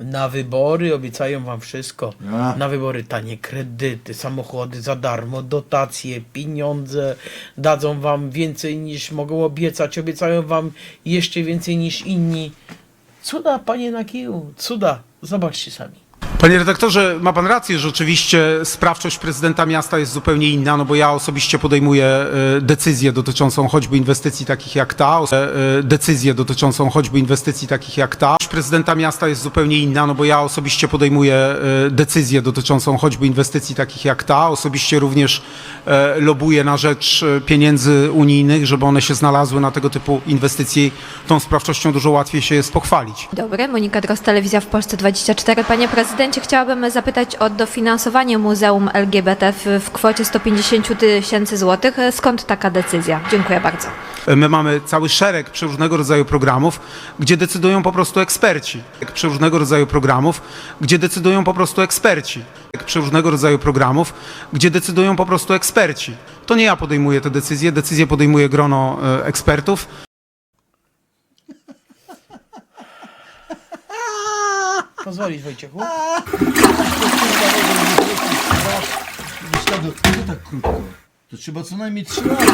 Na wybory obiecają wam wszystko. A. Na wybory tanie kredyty, samochody za darmo, dotacje, pieniądze. Dadzą wam więcej niż mogą obiecać. Obiecają wam jeszcze więcej niż inni. Cuda, panie na kiju, cuda. Zobaczcie sami. Panie redaktorze, ma pan rację, że oczywiście sprawczość prezydenta miasta jest zupełnie inna, no bo ja osobiście podejmuję e, decyzję dotyczącą choćby inwestycji takich jak ta, e, decyzję dotyczącą choćby inwestycji takich jak ta. Prezydenta miasta jest zupełnie inna, no bo ja osobiście podejmuję e, decyzję dotyczącą choćby inwestycji takich jak ta. Osobiście również lobuję na rzecz pieniędzy unijnych, żeby one się znalazły na tego typu inwestycje. Tą sprawczością dużo łatwiej się jest pochwalić. Dobry, Monika Dros, Telewizja w Polsce 24. Panie prezydencie, chciałabym zapytać o dofinansowanie Muzeum LGBT w, w kwocie 150 tysięcy złotych. Skąd taka decyzja? Dziękuję bardzo. My mamy cały szereg przeróżnego rodzaju programów, gdzie decydują po prostu eksperci. Przeróżnego rodzaju programów, gdzie decydują po prostu eksperci. Przeróżnego rodzaju programów, gdzie decydują po prostu eksperci. To nie ja podejmuję te decyzje, decyzje podejmuje grono e, ekspertów. Pozwolisz Wojciechu? Gustavo, co tak krótko? To trzeba co najmniej trzy razy.